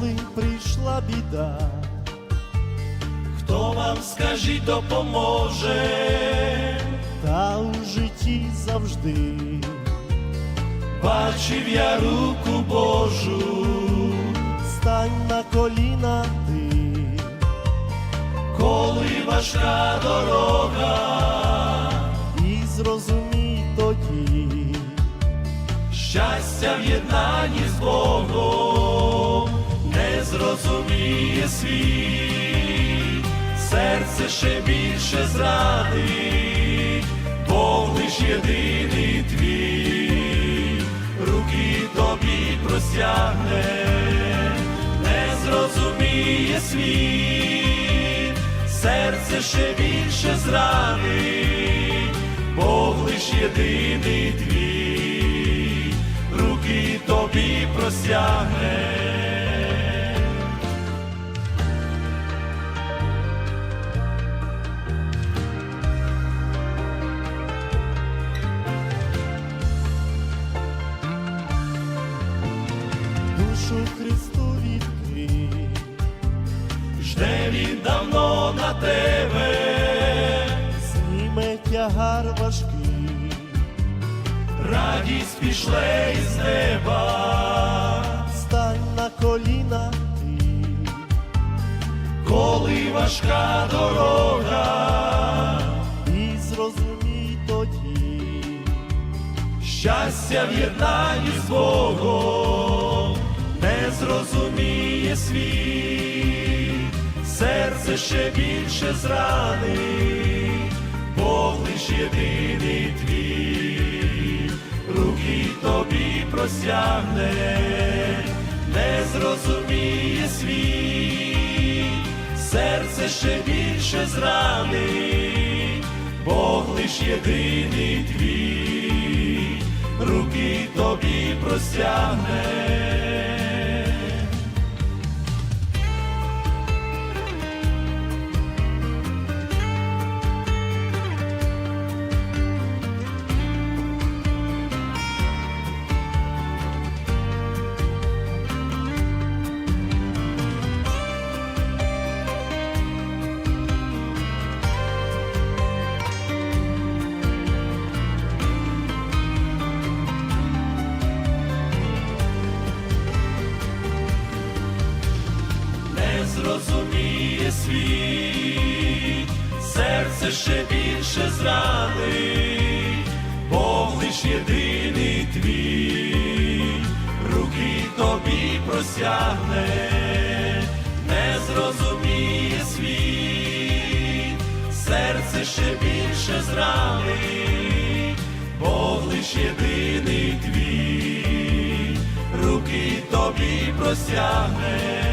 коли прийшла біда, Хто вам скажіть допоможе? та у житті завжди. Бачив я руку Божу, стань на коліна ти, коли важка дорога, і зрозумій тоді, щастя в єднанні з Богом зрозуміє світ, серце ще більше зрадить, Бог лиш єдиний твій, руки тобі простягне, не зрозуміє світ, серце ще більше зранить, Бог лиш єдиний твій, руки тобі простягне. Він давно на тебе, зніме тягар важкий, радість пішле із неба, стань на коліна ти, коли важка дорога, і зрозумій тоді, щастя в єднанні з Богом не зрозуміє світ, серце ще більше зранить, Бог лиш єдиний твій, руки тобі простягне, не зрозуміє світ, серце ще більше зранить, Бог лиш єдиний твій, руки тобі простягне. Світ, серце ще більше зранить, Бог лиш єдиний твій, руки тобі простягне, не зрозуміє світ, серце ще більше зранить, Бог лиш єдиний твій, руки тобі простягне